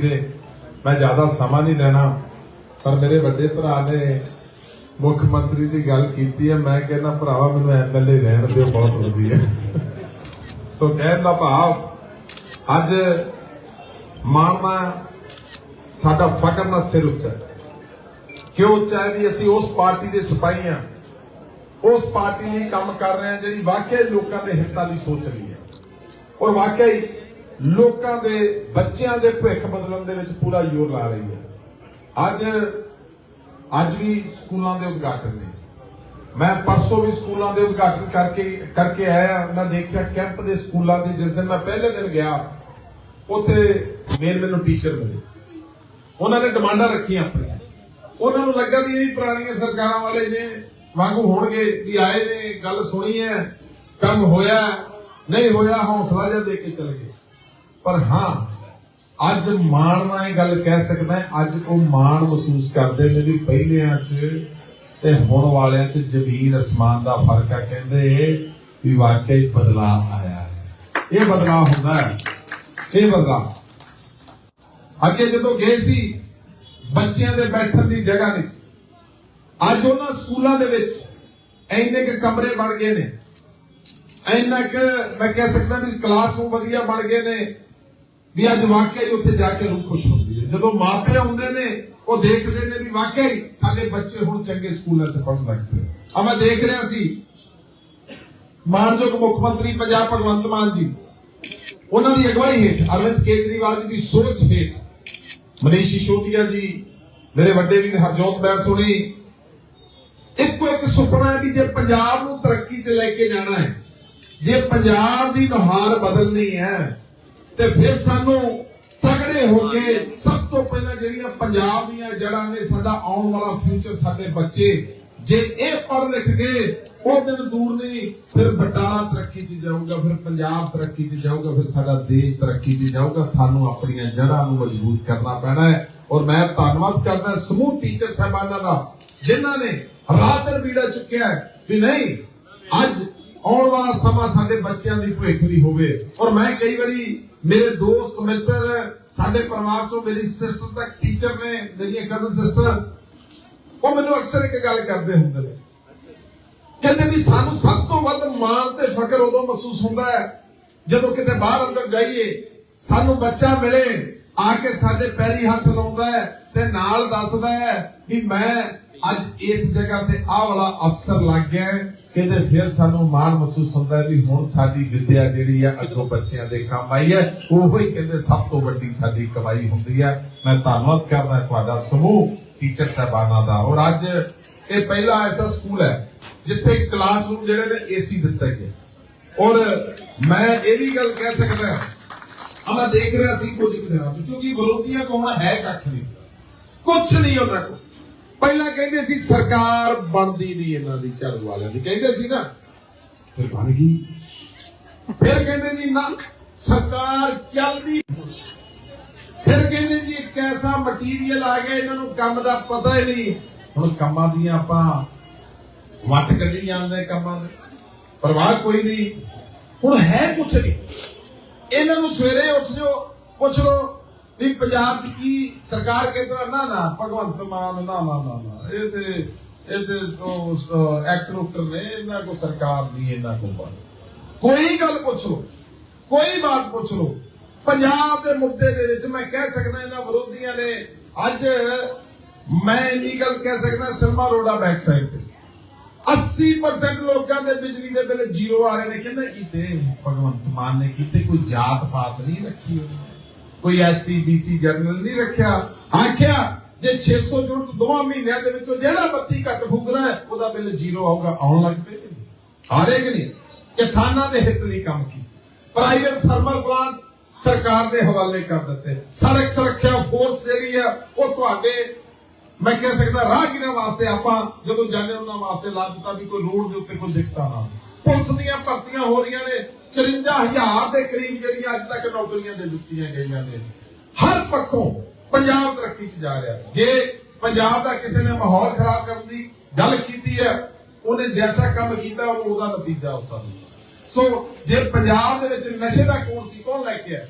ਦੇ ਮੈਂ ਜ਼ਿਆਦਾ ਸਮਾਂ ਨਹੀਂ ਲੈਣਾ, ਪਰ ਮੇਰੇ ਵੱਡੇ ਭਰਾ ਨੇ ਮੁੱਖ ਮੰਤਰੀ ਦੀ ਗੱਲ ਕੀਤੀ ਹੈ। ਮੈਂ ਕਹਿੰਦਾ, ਭਰਾਵਾ, ਮੈਨੂੰ ਐਮਐਲਏ ਰਹਿਣ ਦਿਓ, ਬਹੁਤ ਵਧੀਆ ਸੋ ਕਹਿਣ ਦਾ ਭਾਵ, ਅੱਜ ਮਾਣਨਾ ਸਾਡਾ ਫਕਰ ਨਾਲ ਸਿਰ ਉੱਚਾ ਹੈ। ਕਿਉਂ ਉੱਚਾ ਹੈ ਵੀ ਅਸੀਂ ਉਸ ਪਾਰਟੀ ਦੇ ਸਿਪਾਹੀ ਹਾਂ? ਉਸ ਪਾਰਟੀ ਲਈ ਕੰਮ ਕਰ ਰਹੇ ਹਾਂ ਜਿਹੜੀ ਵਾਕਿਆ ਲੋਕਾਂ ਦੇ ਹਿੱਤਾਂ ਦੀ ਸੋਚ ਰਹੀ ਹੈ। ਔਰ ਵਾਕਿਆ ਹੀ ਲੋਕਾਂ ਦੇ ਬੱਚਿਆਂ ਦੇ ਭਵਿੱਖ ਬਦਲਣ ਦੇ ਵਿੱਚ ਪੂਰਾ ਜ਼ੋਰ ਲਾ ਰਹੀ ਹੈ। ਅੱਜ ਅੱਜ ਵੀ ਸਕੂਲਾਂ ਦੇ ਉਦਘਾਟਨ ਨੇ। ਮੈਂ ਪਰਸੋਂ ਵੀ ਸਕੂਲਾਂ ਦੇ ਉਦਘਾਟਨ ਕਰਕੇ ਕਰਕੇ ਆਇਆ। ਮੈਂ ਦੇਖਿਆ ਕੈਂਪ ਦੇ ਸਕੂਲਾਂ ਦੇ, ਜਿਸ ਦਿਨ ਮੈਂ ਪਹਿਲੇ ਦਿਨ ਗਿਆ, ਉੱਥੇ ਮੇਨ ਮੈਨੂੰ ਟੀਚਰ ਮਿਲੇ। ਉਹਨਾਂ ਨੇ ਡਿਮਾਂਡਾਂ ਰੱਖੀਆਂ ਆਪਣੀਆਂ। ਉਹਨਾਂ ਨੂੰ ਲੱਗਾ ਵੀ ਇਹ ਵੀ ਪੁਰਾਣੀਆਂ ਸਰਕਾਰਾਂ ਵਾਲੇ ਨੇ, ਵਾਂਗੂ ਹੋਣਗੇ, ਵੀ ਆਏ ਨੇ, ਗੱਲ ਸੁਣੀ ਹੈ, ਕੰਮ ਹੋਇਆ, ਨਹੀਂ ਹੋਇਆ, ਹੌਸਲਾ ਜਿਹਾ ਦੇ ਕੇ ਚਲੇ ਗਏ। ਪਰ ਹਾਂ, ਅੱਜ ਮਾਣ ਨਾਲ ਇਹ ਗੱਲ ਕਹਿ ਸਕਦਾ ਅੱਜ ਉਹ ਮਾਣ ਮਹਿਸੂਸ ਕਰਦੇ ਨੇ ਵੀ ਪਹਿਲਿਆਂ 'ਚ ਤੇ ਹੁਣ ਵਾਲਿਆਂ 'ਚ ਜ਼ਮੀਨ ਅਸਮਾਨ ਦਾ ਫ਼ਰਕ ਆ ਕਹਿੰਦੇ ਵੀ ਵਾਕਈ ਬਦਲਾਅ ਆਇਆ ਹੈ। ਇਹ ਬਦਲਾਅ ਹੁੰਦਾ ਹੈ, ਇਹ ਬਦਲਾਅ। ਅੱਗੇ ਜਦੋਂ ਗਏ ਸੀ, ਬੱਚਿਆਂ ਦੇ ਬੈਠਣ ਦੀ ਜਗ੍ਹਾ ਨਹੀਂ ਸੀ। ਅੱਜ ਉਹਨਾਂ ਸਕੂਲਾਂ ਦੇ ਵਿੱਚ ਇੰਨੇ ਕੁ ਕਮਰੇ ਬਣ ਗਏ ਨੇ। ਇੰਨਾ ਕੁ ਮੈਂ ਕਹਿ ਸਕਦਾ ਵੀ ਕਲਾਸਰੂਮ ਵਧੀਆ ਬਣ ਗਏ ਨੇ। ਵੀ ਅੱਜ ਵਾਕਿਆ ਹੀ ਉੱਥੇ ਜਾ ਕੇ ਰੂਹ ਖੁਸ਼ ਹੁੰਦੀ ਹੈ। ਜਦੋਂ ਮਾਪੇ ਆਉਂਦੇ ਨੇ, ਉਹ ਦੇਖਦੇ ਨੇ ਵੀ ਵਾਕਿਆ ਸਾਡੇ ਬੱਚੇ ਹੁਣ ਚੰਗੇ ਸਕੂਲਾਂ 'ਚ ਪੜ੍ਹਨ ਲੱਗ ਪਏ। ਆ ਮੈਂ ਦੇਖ ਰਿਹਾ ਸੀ, ਮਾਨਯੋਗ ਮੁੱਖ ਮੰਤਰੀ ਪੰਜਾਬ ਭਗਵੰਤ ਮਾਨ ਜੀ, ਉਹਨਾਂ ਦੀ ਅਗਵਾਈ ਹੇਠ, ਅਰਵਿੰਦ ਕੇਜਰੀਵਾਲ ਜੀ ਦੀ ਸੋਚ ਹੇਠ, ਮਨੀਸ਼ ਸਿਸੋਦੀਆ ਜੀ, ਮੇਰੇ ਵੱਡੇ ਵੀਰ ਹਰਜੋਤ ਬੈਂਸ ਹੋਣੀ, ਇੱਕੋ ਇੱਕ ਸੁਪਨਾ ਹੈ ਵੀ ਜੇ ਪੰਜਾਬ ਨੂੰ ਤਰੱਕੀ 'ਚ ਲੈ ਕੇ ਜਾਣਾ ਹੈ, ਜੇ ਪੰਜਾਬ ਦੀ ਨੁਹਾਰ ਬਦਲਣੀ ਹੈ ਤੇ ਫਿਰ ਸਾਨੂੰ ਤਗੜੇ ਹੋ ਕੇ ਸਭ ਤੋਂ ਪਹਿਲਾਂ ਜਿਹੜੀਆਂ ਪੰਜਾਬ ਦੀਆਂ ਜੜ੍ਹਾਂ ਨੇ ਸਾਡਾ ਆਉਣ ਵਾਲਾ ਫਿਊਚਰ ਸਾਡੇ ਬੱਚੇ, ਜੇ ਇਹ ਪੜ੍ਹ ਲਿਖ ਗਏ ਉਹ ਦਿਨ ਦੂਰ ਨਹੀਂ, ਫਿਰ ਬਟਾਲਾ ਤਰੱਕੀ 'ਚ ਜਾਊਗਾ, ਫਿਰ ਪੰਜਾਬ ਤਰੱਕੀ 'ਚ ਜਾਊਗਾ, ਫਿਰ ਸਾਡਾ ਦੇਸ਼ ਤਰੱਕੀ 'ਚ ਜਾਊਗਾ। ਸਾਨੂੰ ਆਪਣੀਆਂ ਜੜ੍ਹਾਂ ਨੂੰ ਮਜ਼ਬੂਤ ਕਰਨਾ ਪੈਣਾ ਹੈ। ਔਰ ਮੈਂ ਧੰਨਵਾਦ ਕਰਦਾ ਸਮੂਹ ਟੀਚਰ ਸਾਹਿਬਾਨਾਂ ਦਾ, ਜਿਨ੍ਹਾਂ ਨੇ ਰਾਤ ਦਿਨ ਵੀੜਾ ਚੁੱਕਿਆ ਵੀ ਨਹੀਂ, ਅੱਜ ਆਉਣ ਵਾਲਾ ਸਮਾਂ ਸਾਡੇ ਬੱਚਿਆਂ ਦੀ ਭਵਿੱਖ ਦੀ ਹੋਵੇ। ਔਰ ਮੈਂ ਕਈ ਵਾਰੀ ਮੇਰੇ ਦੋਸਤ ਮਿੱਤਰ, ਸਾਡੇ ਪਰਿਵਾਰ ਚੋਂ ਮੇਰੀ ਸਿਸਟਰ ਤੱਕ ਟੀਚਰ ਨੇ, ਮੇਰੀਆਂ ਕਜ਼ਨ ਸਿਸਟਰ ਉਹ ਮੈਨੂੰ ਅਕਸਰ ਇੱਕ ਗੱਲ ਕਰਦੇ ਹੁੰਦੇ ਨੇ। ਕਹਿੰਦੇ ਵੀ ਸਾਨੂੰ ਸਭ ਤੋਂ ਵੱਧ ਮਾਣ ਤੇ ਫਖਰ ਉਦੋਂ ਮਹਿਸੂਸ ਹੁੰਦਾ ਹੈ ਜਦੋਂ ਕਿਤੇ ਬਾਹਰ ਅੰਦਰ ਜਾਈਏ, ਸਾਨੂੰ ਬੱਚਾ ਮਿਲੇ, ਆ ਕੇ ਸਾਡੇ ਪੈਰੀ ਹੱਥ ਲਾਉਂਦਾ ਹੈ ਤੇ ਨਾਲ ਦੱਸਦਾ ਹੈ ਵੀ ਮੈਂ ਅੱਜ ਇਸ ਜਗ੍ਹਾ ਤੇ ਆਹ ਵਾਲਾ ਅਫਸਰ ਲੱਗ ਗਿਆ ਹੈ। ਫਿਰ ਸਾਨੂੰ ਮਾਣ ਮਹਿਸੂਸ ਹੁੰਦਾ ਵੀ ਹੁਣ ਸਾਡੀ ਵਿੱਦਿਆ ਜਿਹੜੀ ਆ, ਅੱਗੋਂ ਬੱਚਿਆਂ ਦੇ ਕੰਮ ਆਈ ਹੈ। ਉਹੋ ਹੀ ਕਹਿੰਦੇ ਸਭ ਤੋਂ ਵੱਡੀ ਸਾਡੀ ਕਮਾਈ ਹੁੰਦੀ ਹੈ ਮੈਂ ਧੰਨਵਾਦ ਕਰਦਾ ਤੁਹਾਡਾ ਸਮੂਹ, ਟੀਚਰ ਸਾਹਿਬਾਨਾਂ ਦਾ। ਔਰ ਅੱਜ ਇਹ ਪਹਿਲਾ ਐਸਾ ਸਕੂਲ ਹੈ, ਜਿੱਥੇ ਕਲਾਸਰੂਮ ਜਿਹੜੇ ਨੇ ਏਸੀ ਦਿੱਤਾ ਗਿਆ ਔਰ ਮੈਂ ਇਹ ਵੀ ਗੱਲ ਕਹਿ ਸਕਦਾ ਆ ਮੈਂ ਦੇਖ ਰਿਹਾ ਸੀ ਕੁਝ ਦਿਨਾਂ ਤੋਂ ਕਿਉਂਕਿ ਵਿਰੋਧੀਆਂ ਕੋਲ ਹੈ ਕੱਖ ਨਹੀਂ। ਕੁਝ ਨਹੀਂ ਉਹਨਾਂ ਕੋਲ। ਪਹਿਲਾਂ ਕਹਿੰਦੇ ਸੀ ਸਰਕਾਰ ਬਣਦੀ ਨਹੀਂ ਇਹਨਾਂ ਦੀ ਝਾੜੂ ਵਾਲਿਆਂ ਦੀ। ਕਹਿੰਦੇ ਸੀ ਨਾ, ਫਿਰ ਬਣ ਗਈ। ਫਿਰ ਕਹਿੰਦੇ ਜੀ ਨਾ, ਸਰਕਾਰ ਚੱਲਦੀ। ਫਿਰ ਕਹਿੰਦੇ ਜੀ ਇੱਕ ਐਸਾ ਮਟੀਰੀਅਲ ਆ ਗਿਆ, ਇਹਨਾਂ ਨੂੰ ਕੰਮ ਦਾ ਪਤਾ ਹੀ ਨਹੀਂ। ਹੁਣ ਕੰਮਾਂ ਦੀਆਂ ਆਪਾਂ ਵੱਟ ਕੱਢੀ ਜਾਂਦੇ ਕੰਮਾਂ ਦੇ। ਪਰਵਾਹ ਕੋਈ ਨਹੀਂ। ਹੁਣ ਹੈ ਕੁਛ ਨਹੀਂ। ਇਹਨਾਂ ਨੂੰ ਸਵੇਰੇ ਉੱਠ ਜਾਓ, ਪੁੱਛ ਲਓ ਵੀ ਪੰਜਾਬ 'ਚ ਕੀ ਸਰਕਾਰ ਕਹਿੰਦਾ ਨਾ ਨਾ, ਭਗਵੰਤ ਮਾਨ, ਨਾ ਨਾ ਨਾ ਨਾ। ਇਹ ਤੇ ਇਹ ਤੇ ਐਕਟਰ ਉਕਟਰ ਨੇ ਇਹਨਾਂ ਕੋ ਸਰਕਾਰ ਦੀ ਇਹਨਾਂ ਕੋ ਬਸ। ਕੋਈ ਗੱਲ ਪੁੱਛ ਲਓ। ਕੋਈ ਬਾਤ ਪੁੱਛ ਲਓ। ਪੰਜਾਬ ਦੇ ਮੁੱਦੇ ਦੇ ਵਿੱਚ ਮੈਂ ਕਹਿ ਸਕਦਾ ਇਹਨਾਂ ਵਿਰੋਧੀਆਂ ਨੇ ਅੱਜ ਮੈਂ ਇੰਨੀ ਗੱਲ ਕਹਿ ਸਕਦਾ ਸਿਲਮਾ ਰੋਡਾ ਬੈਕ ਸਾਈਡ ਤੇ। 80% ਲੋਕਾਂ ਦੇ ਬਿਜਲੀ ਦੇ ਬਿੱਲ ਜ਼ੀਰੋ ਆ ਰਹੇ ਨੇ। ਕਿੰਨੇ ਕੀਤੇ? ਭਗਵੰਤ ਮਾਨ ਨੇ ਕੀਤੇ। ਕੋਈ ਜਾਤ ਪਾਤ ਨਹੀਂ ਰੱਖੀ ਉਹਨੇ ਕੋਈ ਐਸਸੀ ਬੀਸੀ ਜਰਨਲ ਨਹੀਂ ਰੱਖਿਆ। ਆਖਿਆ, ਜੇ 600 ਯੂਨਿਟ ਦੋਵਾਂ ਮਹੀਨਿਆਂ ਦੇ ਵਿੱਚੋਂ ਜਿਹੜਾ ਬੱਤੀ ਘੱਟ ਫੂਕਦਾ ਉਹਦਾ ਬਿੱਲ ਜ਼ੀਰੋ ਆਊਗਾ। ਆਉਣ ਲੱਗ ਪਏ ਕਿ ਕਿ ਨਹੀਂ? ਕਿਸਾਨਾਂ ਦੇ ਹਿੱਤ ਲਈ ਕੰਮ ਕੀ? ਪ੍ਰਾਈਵੇਟ ਥਰਮਲ ਪਲਾਂਟ ਸਰਕਾਰ ਦੇ ਹਵਾਲੇ ਕਰ ਦਿੱਤੇ। ਸੜਕ ਸੁਰੱਖਿਆ ਫੋਰਸ ਜਿਹੜੀ ਆ ਉਹ ਤੁਹਾਡੇ, ਮੈਂ ਕਹਿ ਸਕਦਾ, ਰਾਹਗੀਰਾਂ ਵਾਸਤੇ ਆਪਾਂ ਜਦੋਂ ਜਾਂਦੇ ਉਹਨਾਂ ਵਾਸਤੇ ਲਾ ਦਿੱਤਾ ਵੀ ਕੋਈ ਰੋਡ ਦੇ ਉੱਤੇ ਕੋਈ ਦਿੱਕਤਾਂ ਨਾ ਪੁਲਿਸ ਦੀਆਂ ਭਰਤੀਆਂ ਹੋ ਰਹੀਆਂ ਨੇ। 54000 ਦੇ ਕਰੀਬ ਜਿਹੜੀਆਂ ਅੱਜ ਤੱਕ ਨੌਕਰੀਆਂ ਦੇ ਦਿੱਤੀਆਂ ਗਈਆਂ ਨੇ। ਹਰ ਪੱਖੋਂ ਪੰਜਾਬ ਤਰੱਕੀ 'ਚ ਜਾ ਰਿਹਾ। ਜੇ ਪੰਜਾਬ ਦਾ ਕਿਸੇ ਨੇ ਮਾਹੌਲ ਖਰਾਬ ਕਰਨ ਦੀ ਗੱਲ ਕੀਤੀ ਹੈ, ਉਹਨੇ ਜੈਸਾ ਕੰਮ ਕੀਤਾ ਉਹਦਾ ਨਤੀਜਾ ਉਸ ਨੂੰ ਸੋ ਜੇ ਪੰਜਾਬ ਦੇ ਵਿੱਚ ਨਸ਼ੇ ਦਾ ਕੋਡ ਸੀ, ਕੌਣ ਲੈ ਕੇ ਆਇਆ?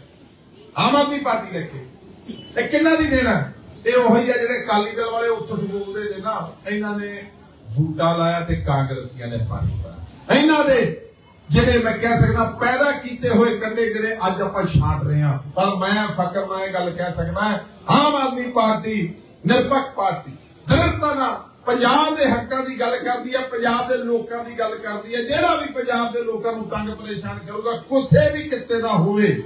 ਆਮ ਆਦਮੀ ਪਾਰਟੀ ਲੈ ਕੇ ਇਹ ਕਿੰਨਾ ਦੀ ਦੇਣਾ ਇਹ ਉਹੀ ਆ ਜਿਹੜੇ ਅਕਾਲੀ ਦਲ ਵਾਲੇ ਉੱਠ ਉੱਠ ਬੋਲਦੇ ਨੇ ਨਾ, ਇਹਨਾਂ ਨੇ ਬੂਟਾ ਲਾਇਆ ਤੇ ਕਾਂਗਰਸੀਆਂ ਨੇ ਪਾਣੀ ਪਾਇਆ। ਇਹਨਾਂ ਦੇ ਜਿਹੜੇ ਮੈਂ ਕਹਿ ਸਕਦਾ, ਪੈਦਾ ਕੀਤੇ ਹੋਏ ਕੰਡੇ ਜਿਹੜੇ ਅੱਜ ਆਪਾਂ ਛਾਂਟ ਰਹੇ ਹਾਂ। ਪਰ ਮੈਂ ਫਕਰ ਨਾਲ ਇਹ ਗੱਲ ਕਹਿ ਸਕਦਾ, ਆਮ ਆਦਮੀ ਪਾਰਟੀ, ਨਿਰਪੱਖ ਪਾਰਟੀ ਦਰਤਾ ਨਾਲ ਪੰਜਾਬ ਦੇ ਹੱਕਾਂ ਦੀ ਗੱਲ ਕਰਦੀ ਹੈ, ਪੰਜਾਬ ਦੇ ਲੋਕਾਂ ਦੀ ਗੱਲ ਕਰਦੀ ਹੈ, ਜਿਹੜਾ ਵੀ ਪੰਜਾਬ ਦੇ ਲੋਕਾਂ ਨੂੰ ਤੰਗ ਪਰੇਸ਼ਾਨ ਕਰੂਗਾ, ਕਿਸੇ ਵੀ ਕਿੱਤੇ ਦਾ ਹੋਵੇ,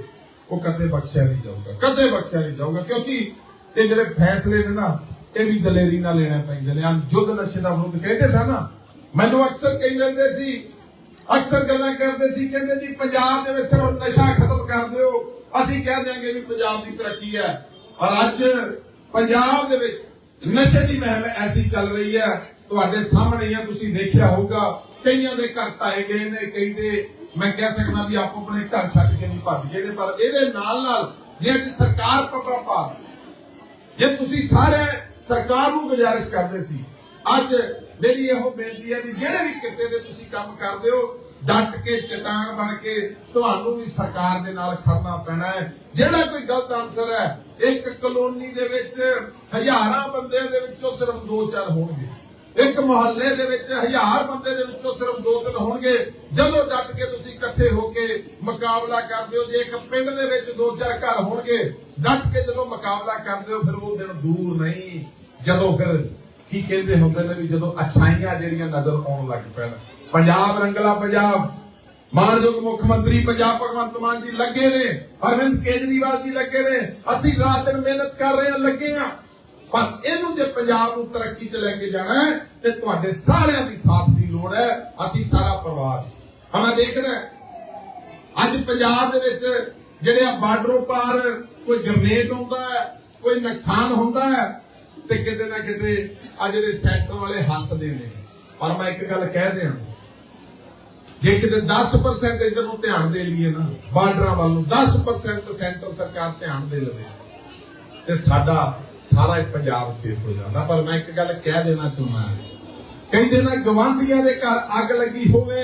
ਉਹ ਕਦੇ ਬਖਸ਼ਿਆ ਨਹੀਂ ਜਾਊਗਾ, ਕਦੇ ਬਖਸ਼ਿਆ ਨਹੀਂ ਜਾਊਗਾ, ਕਿਉਂਕਿ ਇਹ ਜਿਹੜੇ ਫੈਸਲੇ ਨੇ ਨਾ, ਇਹ ਵੀ ਦਲੇਰੀ ਨਾਲ ਲੈਣੇ ਪੈਂਦੇ ਨੇ। ਆ ਜੁੱਧ ਨਸ਼ੇ ਦਾ ਵਿਰੁੱਧ ਕਹਿੰਦੇ ਸਨ ਨਾ। ਮੈਨੂੰ ਅਕਸਰ ਕਹੀ ਜਾਂਦੇ ਸੀ ਅਕਸਰ ਗੱਲਾਂ ਕਰਦੇ ਸੀ, ਕਹਿੰਦੇ ਜੀ ਪੰਜਾਬ ਦੇ ਵਿੱਚ ਸਿਰਫ ਨਸ਼ਾ ਖਤਮ ਕਰ ਦਿਓ। ਅਸੀਂ ਕਹਿ ਦਿਆਂਗੇ ਵੀ ਪੰਜਾਬ ਦੀ ਤਰੱਕੀ ਹੈ। ਪਰ ਅੱਜ ਪੰਜਾਬ ਦੇ ਵਿੱਚ ਨਸ਼ੇ ਦੀ ਮਹਿਮ ਐਸੀ ਚੱਲ ਰਹੀ ਹੈ। ਤੁਹਾਡੇ ਸਾਹਮਣੇ ਹੀ ਆ, ਤੁਸੀਂ ਦੇਖਿਆ ਹੋਊਗਾ। ਕਈਆਂ ਦੇ ਘਰ ਢਾਏ ਗਏ ਨੇ, ਕਈ ਦੇ ਮੈਂ ਕਹਿ ਸਕਦਾ ਵੀ ਆਪੋ ਆਪਣੇ ਘਰ ਛੱਡ ਕੇ ਨਹੀਂ ਭੱਜ ਗਏ ਨੇ। ਪਰ ਇਹਦੇ ਨਾਲ ਨਾਲ ਜੇ ਅੱਜ ਸਰਕਾਰ ਪਕੜਾ ਪਾ ਜੇ ਤੁਸੀਂ ਸਾਰੇ ਸਰਕਾਰ ਨੂੰ ਗੁਜ਼ਾਰਿਸ਼ ਕਰਦੇ ਸੀ, ਅੱਜ ਮੇਰੀ ਇਹੋ ਬੇਨਤੀ ਹੈ ਵੀ ਜਿਹੜੇ ਵੀ ਕਿਤੇ ਦੇ ਤੁਸੀਂ ਕੰਮ ਕਰਦੇ ਹੋ, ਡਟ ਕੇ, ਚਟਾਨ ਬਣ ਕੇ, ਤੁਹਾਨੂੰ ਵੀ ਸਰਕਾਰ ਦੇ ਨਾਲ ਖੜਨਾ ਪੈਣਾ ਹੈ। ਜਿਹੜਾ ਕੋਈ ਗਲਤ ਆਨਸਰ ਹੈ, ਇੱਕ ਕਲੋਨੀ ਦੇ ਵਿੱਚ ਹਜ਼ਾਰਾਂ ਬੰਦਿਆਂ ਦੇ ਵਿੱਚੋਂ ਸਿਰਫ 2-4 ਹੋਣਗੇ। ਇੱਕ ਮੁਹੱਲੇ ਦੇ ਵਿੱਚ ਹਜ਼ਾਰ ਬੰਦੇ ਦੇ ਵਿੱਚੋਂ ਸਿਰਫ 2-3 ਹੋਣਗੇ। ਜਦੋਂ ਡਟ ਕੇ ਤੁਸੀਂ ਇਕੱਠੇ ਹੋ ਕੇ ਮੁਕਾਬਲਾ ਕਰਦੇ ਹੋ, ਜੇ ਇੱਕ ਪਿੰਡ ਦੇ ਵਿੱਚ 2-4 ਘਰ ਹੋਣਗੇ, ਡਟ ਕੇ ਜਦੋਂ ਮੁਕਾਬਲਾ ਕਰਦੇ ਹੋ, ਫਿਰ ਉਹ ਦਿਨ ਦੂਰ ਨਹੀਂ। ਜਦੋਂ ਫਿਰ ਕੀ ਕਹਿੰਦੇ ਹੁੰਦੇ ਨੇ ਵੀ ਜਦੋਂ ਅਛਾਈਆਂ ਜਿਹੜੀਆਂ ਨਜ਼ਰ ਆਉਣ ਲੱਗ ਪੈਣ? ਪੰਜਾਬ ਰੰਗਲਾ ਪੰਜਾਬ। ਮਾਨਯੋਗ ਮੁੱਖ ਮੰਤਰੀ ਪੰਜਾਬ ਭਗਵੰਤ ਮਾਨ ਜੀ ਲੱਗੇ ਨੇ, ਅਰਵਿੰਦ ਕੇਜਰੀਵਾਲ ਜੀ ਲੱਗੇ ਨੇ, ਅਸੀਂ ਰਾਤ ਦਿਨ ਮਿਹਨਤ ਕਰ ਰਹੇ ਹਾਂ, ਲੱਗੇ ਹਾਂ। ਪਰ ਇਹਨੂੰ ਜੇ ਪੰਜਾਬ ਨੂੰ ਤਰੱਕੀ 'ਚ ਲੈ ਕੇ ਜਾਣਾ ਹੈ, ਤੇ ਤੁਹਾਡੇ ਸਾਰਿਆਂ ਦੀ ਸਾਥ ਦੀ ਲੋੜ ਹੈ, ਅਸੀਂ ਸਾਰਾ ਪਰਿਵਾਰ। ਹਮਾ ਦੇਖਣਾ ਅੱਜ ਪੰਜਾਬ ਦੇ ਵਿੱਚ ਜਿਹੜੇ ਆ ਬਾਰਡਰੋਂ ਪਾਰ ਕੋਈ ਗ੍ਰਨੇਡ ਹੁੰਦਾ ਹੈ, ਕੋਈ ਨੁਕਸਾਨ ਹੁੰਦਾ ਹੈ ਤੇ ਕਿਤੇ ਨਾ ਕਿਤੇ ਆ ਜਿਹੜੇ ਸੈਕਟਰ ਵਾਲੇ ਹੱਸਦੇ ਨੇ। ਪਰ ਮੈਂ ਇੱਕ ਗੱਲ ਕਹਿ ਦਿਆਂ, ਜੇ ਕਿਤੇ 10% ਇਧਰ ਨੂੰ ਧਿਆਨ ਦੇ ਲਈਏ ਨਾ, ਬਾਰਡਰਾਂ ਵੱਲ ਨੂੰ 10% ਸੈਂਟਰ ਸਰਕਾਰ ਧਿਆਨ ਦੇ ਲਵੇ, ਤੇ ਸਾਡਾ ਸਾਰਾ ਇੱਕ ਪੰਜਾਬ ਸੇਫ ਹੋ ਜਾਂਦਾ। ਪਰ ਮੈਂ ਇੱਕ ਗੱਲ ਕਹਿ ਦੇਣਾ ਚਾਹੁੰਦਾ ਹਾਂ। ਕਹਿੰਦੇ ਨਾ ਗਵਾਂਢੀਆਂ ਦੇ ਘਰ ਅੱਗ ਲੱਗੀ ਹੋਵੇ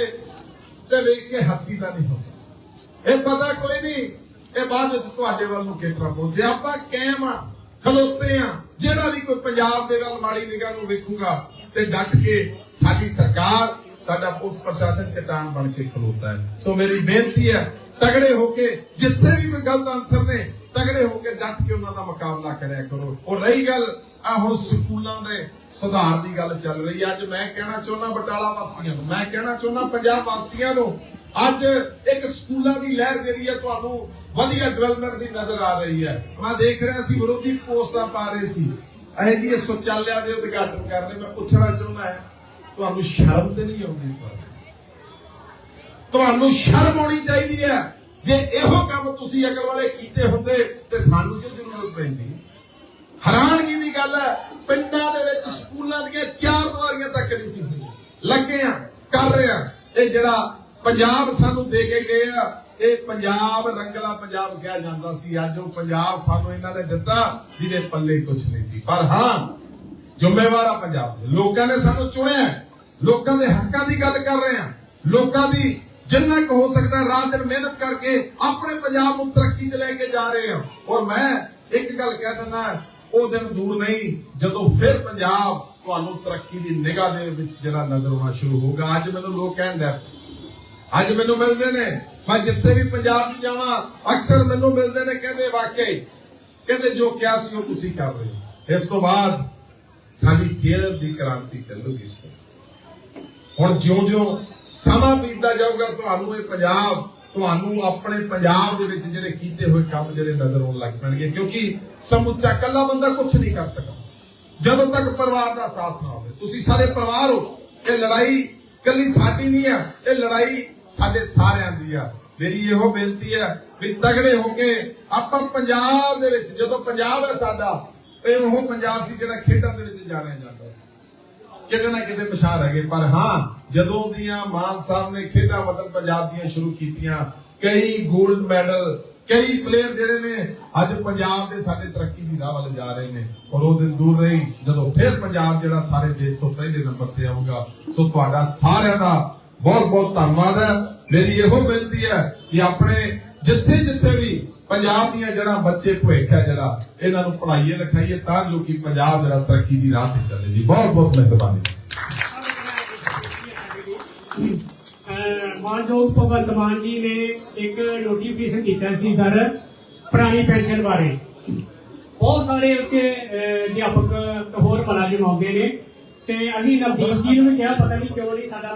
ਤੇ ਵੇਖ ਕੇ ਹੱਸੀ ਦਾ ਨਹੀਂ ਹੁੰਦਾ ਇਹ ਪਤਾ ਕੋਈ ਨਹੀਂ, ਇਹ ਬਾਅਦ ਵਿੱਚ ਤੁਹਾਡੇ ਵੱਲ ਨੂੰ ਕਿਤਰਾ ਪਹੁੰਚੇ। ਆਪਾਂ ਕਾਇਮ ਆ। ਖਲੋਤੇ ਆ। ਜਿਹੜਾ ਵੀ ਕੋਈ ਪੰਜਾਬ ਦੇ ਵੱਲ ਮਾੜੀ ਨਿਗਾਹ ਨੂੰ ਵੇਖੂਗਾ ਤੇ ਡਟ ਕੇ ਸਾਡੀ ਸਰਕਾਰ, ਸਾਡਾ ਪੁਲਿਸ ਪ੍ਰਸ਼ਾਸਨ ਚਟਾਨ ਬਣ ਕੇ ਖਲੋਤਾ ਹੈ। ਸੋ ਮੇਰੀ ਬੇਨਤੀ ਹੈ, ਤਗੜੇ ਹੋ ਕੇ ਜਿੱਥੇ ਵੀ ਕੋਈ ਗਲਤ ਆਨਸਰ ਨੇ, ਤਗੜੇ ਹੋ ਕੇ ਡਟ ਕੇ ਉਹਨਾਂ ਦਾ ਮੁਕਾਬਲਾ ਕਰਿਆ ਕਰੋ। ਉਹ ਰਹੀ ਗੱਲ, ਆ ਹੁਣ ਸਕੂਲਾਂ ਦੇ ਸੁਧਾਰ ਦੀ ਗੱਲ ਚੱਲ ਰਹੀ ਹੈ। ਅੱਜ ਮੈਂ ਕਹਿਣਾ ਚਾਹੁੰਦਾ ਬਟਾਲਾ ਵਾਸੀਆਂ ਨੂੰ, ਮੈਂ ਕਹਿਣਾ ਚਾਹੁੰਦਾ ਪੰਜਾਬ ਵਾਸੀਆਂ ਨੂੰ ਅੱਜ ਇੱਕ ਸਕੂਲਾਂ ਦੀ ਲਹਿਰ ਜਿਹੜੀ ਹੈ ਤੁਹਾਨੂੰ ਵਧੀਆ ਡਿਵੈਲਪਮੈਂਟ ਦੀ ਨਜ਼ਰ ਆ ਰਹੀ ਹੈ। ਮੈਂ ਦੇਖ ਰਿਹਾ ਸੀ ਵਿਰੋਧੀ ਪੋਸਟਾਂ ਪਾ ਰਹੇ ਸੀ। ਇਹ ਜੀ ਇਹ ਦੇ ਉਦਘਾਟਨ ਕਰ ਮੈਂ ਪੁੱਛਣਾ ਚਾਹੁੰਦਾ ਤੁਹਾਨੂੰ ਸ਼ਰਮ ਤੇ ਨਹੀਂ ਆਉਂਦੀ ਤੁਹਾਨੂੰ ਸ਼ਰਮ ਆਉਣੀ ਚਾਹੀਦੀ ਹੈ? ਜੇ ਇਹੋ ਕੰਮ ਤੁਸੀਂ ਅਗਰ ਵਾਲੇ ਕੀਤੇ ਹੁੰਦੇ ਤੇ ਸਾਨੂੰ ਕਿਉਂ ਜ਼ਰੂਰਤ ਪੈਂਦੀ? ਹੈਰਾਨਗੀ ਦੀ ਗੱਲ ਹੈ, ਪਿੰਡਾਂ ਦੇ ਵਿੱਚ ਸਕੂਲਾਂ ਦੀਆਂ ਚਾਰ ਦੁਆਰੀਆਂ ਤੱਕ ਨਹੀਂ ਸੀ ਹੋਈਆਂ। ਲੱਗੇ ਆ, ਕਰ ਰਹੇ ਆ। ਇਹ ਜਿਹੜਾ ਪੰਜਾਬ ਸਾਨੂੰ ਦੇ ਕੇ ਗਏ ਆ। ਇਹ ਪੰਜਾਬ ਰੰਗਲਾ ਪੰਜਾਬ ਕਿਹਾ ਜਾਂਦਾ ਸੀ। ਅੱਜ ਉਹ ਪੰਜਾਬ ਸਾਨੂੰ ਇਹਨਾਂ ਨੇ ਦਿੱਤਾ, ਜਿਹਦੇ ਪੱਲੇ ਕੁਝ ਨਹੀਂ ਸੀ। ਪਰ ਹਾਂ, ਜ਼ਿੰਮੇਵਾਰ ਆ ਪੰਜਾਬ ਦੇ। ਲੋਕਾਂ ਨੇ ਸਾਨੂੰ ਚੁਣਿਆ। ਲੋਕਾਂ ਦੇ ਹੱਕਾਂ ਦੀ ਗੱਲ ਕਰ ਰਹੇ ਆ। ਲੋਕਾਂ ਦੀ ਜਿੰਨਾ ਕੁ ਹੋ ਸਕਦਾ ਰਾਤ ਦਿਨ ਮਿਹਨਤ ਕਰਕੇ ਆਪਣੇ ਪੰਜਾਬ ਨੂੰ ਤਰੱਕੀ 'ਚ ਲੈ ਕੇ ਜਾ ਰਹੇ ਆ। ਔਰ ਮੈਂ ਇੱਕ ਗੱਲ ਕਹਿ ਦਿੰਦਾ, ਉਹ ਦਿਨ ਦੂਰ ਨਹੀਂ, ਜਦੋਂ ਫਿਰ ਪੰਜਾਬ ਤੁਹਾਨੂੰ ਤਰੱਕੀ ਦੀ ਨਿਗਾਹ ਦੇ ਵਿੱਚ ਜਿਹੜਾ ਨਜ਼ਰ ਆਉਣਾ ਸ਼ੁਰੂ ਹੋਗਾ ਅੱਜ ਮੈਨੂੰ ਲੋਕ ਕਹਿਣ ਲੱਗ ਅੱਜ ਮੈਨੂੰ ਮਿਲਦੇ ਨੇ। ਮੈਂ ਜਿੱਥੇ ਵੀ ਪੰਜਾਬ 'ਚ ਜਾਵਾਂ, ਅਕਸਰ ਮੈਨੂੰ ਮਿਲਦੇ ਨੇ ਕਹਿੰਦੇ ਵਾਕਈ ਕਹਿੰਦੇ ਜੋ ਕਿਹਾ ਸੀ ਉਹ ਤੁਸੀਂ ਕਰ ਰਹੇ ਹੋ। ਇਸ ਤੋਂ ਬਾਅਦ ਸਾਡੀ ਸਿਹਤ ਦੀ ਕ੍ਰਾਂਤੀ ਚੱਲੂਗੀ ਹੁਣ ਜਿਉਂ-ਜਿਉਂ ਸਮਾਂ ਬੀਤਦਾ ਜਾਊਗਾ, ਤੁਹਾਨੂੰ ਇਹ ਪੰਜਾਬ, ਤੁਹਾਨੂੰ ਆਪਣੇ ਪੰਜਾਬ ਦੇ ਵਿੱਚ ਜਿਹੜੇ ਕੀਤੇ ਹੋਏ ਕੰਮ ਜਿਹੜੇ ਨਜ਼ਰ ਆਉਣ ਲੱਗ ਪੈਣਗੇ, ਕਿਉਂਕਿ ਸਮੁੱਚਾ ਕੱਲਾ ਬੰਦਾ ਕੁਝ ਨਹੀਂ ਕਰ ਸਕਦਾ। ਜਦੋਂ ਤੱਕ ਪਰਿਵਾਰ ਦਾ ਸਾਥ ਨਾ ਹੋਵੇ, ਤੁਸੀਂ ਸਾਰੇ ਪਰਿਵਾਰ ਹੋ, ਇਹ ਲੜਾਈ ਕੱਲੀ ਸਾਡੀ ਨਹੀਂ ਆ, ਇਹ ਲੜਾਈ ਸਾਡੇ ਸਾਰਿਆਂ ਦੀ ਆ। ਮੇਰੀ ਇਹੋ ਬੇਨਤੀ ਹੈ ਵੀ ਤਗੜੇ ਹੋ ਕੇ ਆਪਾਂ ਪੰਜਾਬ ਦੇ ਵਿੱਚ, ਜਦੋਂ ਪੰਜਾਬ ਹੈ ਸਾਡਾ ਇਹ ਉਹ ਪੰਜਾਬ ਸੀ ਜਿਹੜਾ ਖੇਡਾਂ ਦੇ ਵਿੱਚ ਜਾਣਿਆ ਜਾਂਦਾ ਸੀ। ਕਿਤੇ ਨਾ ਕਿਤੇ ਪਛਾਣ ਹੈਗੇ, ਪਰ ਹਾਂ, ਜਦੋਂ ਦੀਆਂ ਮਾਨ ਸਾਹਿਬ ਨੇ ਖੇਡਾਂ ਵਤਨ ਪੰਜਾਬ ਦੀਆਂ ਸ਼ੁਰੂ ਕੀਤੀਆਂ, ਕਈ 골ਡ ਮੈਡਲ ਕਈ ਪਲੇਅਰ ਜਿਹੜੇ ਨੇ, ਅੱਜ ਪੰਜਾਬ ਦੇ ਸਾਡੇ ਤਰੱਕੀ ਦੀ ਰਾਹ ਵੱਲ ਜਾ ਰਹੇ ਨੇ। ਔਰ ਉਹ ਦਿਨ ਦੂਰ ਨਹੀਂ ਜਦੋਂ ਫਿਰ ਪੰਜਾਬ ਜਿਹੜਾ ਸਾਰੇ ਦੇਸ਼ ਤੋਂ ਪਹਿਲੇ ਨੰਬਰ ਤੇ ਆਊਗਾ। ਸੋ ਤੁਹਾਡਾ ਸਾਰਿਆਂ ਦਾ ਬਹੁਤ ਬਹੁਤ ਧੰਨਵਾਦ ਹੈ। ਮੇਰੀ ਇਹੋ ਬੇਨਤੀ ਹੈ ਕਿ ਆਪਣੇ ਜਿੱਥੇ ਜਿੱਥੇ ਵੀ ਪੰਜਾਬ ਦੀਆਂ ਜਿਹੜਾ ਬੱਚੇ ਭਵਿੱਖ ਹੈ ਜਿਹੜਾ, ਇਹਨਾਂ ਨੂੰ ਪੜ੍ਹਾਈਏ ਲਿਖਾਈਏ ਤਾਂ ਜੋ ਕਿ ਪੰਜਾਬ ਜਿਹੜਾ ਤਰੱਕੀ ਦੀ ਰਾਹ ਤੇ ਚੱਲੇ ਜੀ। ਬਹੁਤ ਬਹੁਤ ਮਿਹਰਬਾਨੀ। ਮਾਨਯੋਗ ਭਗਵੰਤ ਮਾਨ ਜੀ ਨੇ ਇੱਕ ਨੋਟੀਫਿਕੇਸ਼ਨ ਕੀਤਾ ਸੀ ਸਰ, ਪੁਰਾਣੀ ਪੈਨਸ਼ਨ ਬਾਰੇ। ਬਹੁਤ ਸਾਰੇ ਉੱਚੇ ਅਧਿਆਪਕ ਹੋਰ ਮੁਲਾਜ਼ਮ ਆਉਂਦੇ ਨੇ ਤੇ ਅਸੀਂ ਨਵਦੀਪ ਜੀ ਨੂੰ ਕਿਹਾ, ਪਤਾ ਨਹੀਂ ਕਿਉਂ ਨਹੀਂ ਸਾਡਾ